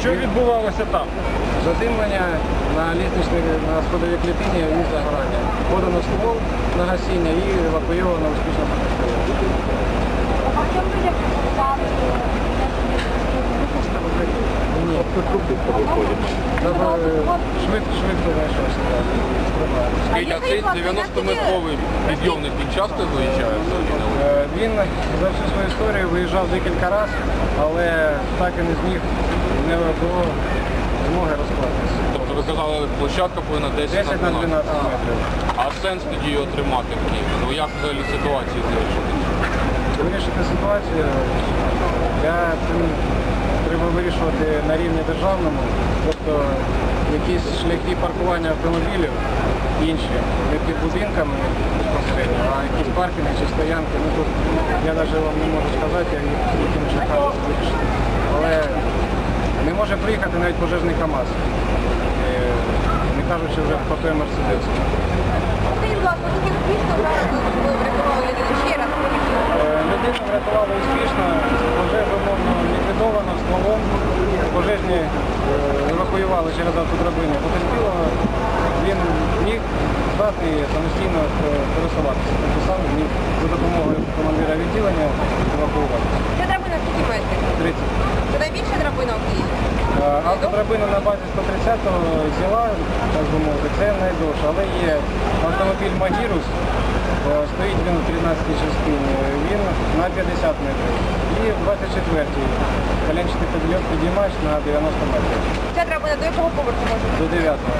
Що відбувалося там? Задимлення на лісничній на сходовій клітині і загорання. Подано ствол на гасіння і евакуйовано успішно. Ні. Швидко, швидко знайшовся. Скажіть, цей 90-метровий підйомник він часто виїжджає взагалі на вулицю? Е, Він за всю свою історію виїжджав декілька разів, але так і не зміг не було змоги розклатися. Тобто ви казали, площадка повинна 10 10 на 12 метрів. А сенс тоді його тримати в Києві? Ну як взагалі ситуацію вирішити? Вирішити ситуацію я треба вирішувати на рівні державному, тобто якісь шляхи паркування автомобілів інші, під будинками безпосередньо, а якісь паркінги чи стоянки. Ну тут я навіть вам не можу сказати, яким шляхами це. Але не може приїхати навіть пожежний КАМАЗ, Е, не кажучи вже про той Мерседес. Скажіть, будь ласка, успішно ви врятували людину ще раз. Е, Людину врятували успішно, пожежу мовно ліквідовано стволом. Пожежні е, евакуювали через автодрабину. Потерпілого він міг здатний самостійно е, пересуватися. Тобто сам міг за допомогою командира відділення евакуюватися. Ця драбина скільки метрів? 30. Це найбільша драбина в Києві. Е, Автодрабина на базі 130-го взяла, так би мовити, це найдовше, але є автомобіль Магірус, е, стоїть він у 13-й частині, він на 50 метрів. І в 24-й коленчатий підйом підіймач на 90 метрів Ця драбина до якого поверху може до 9-го.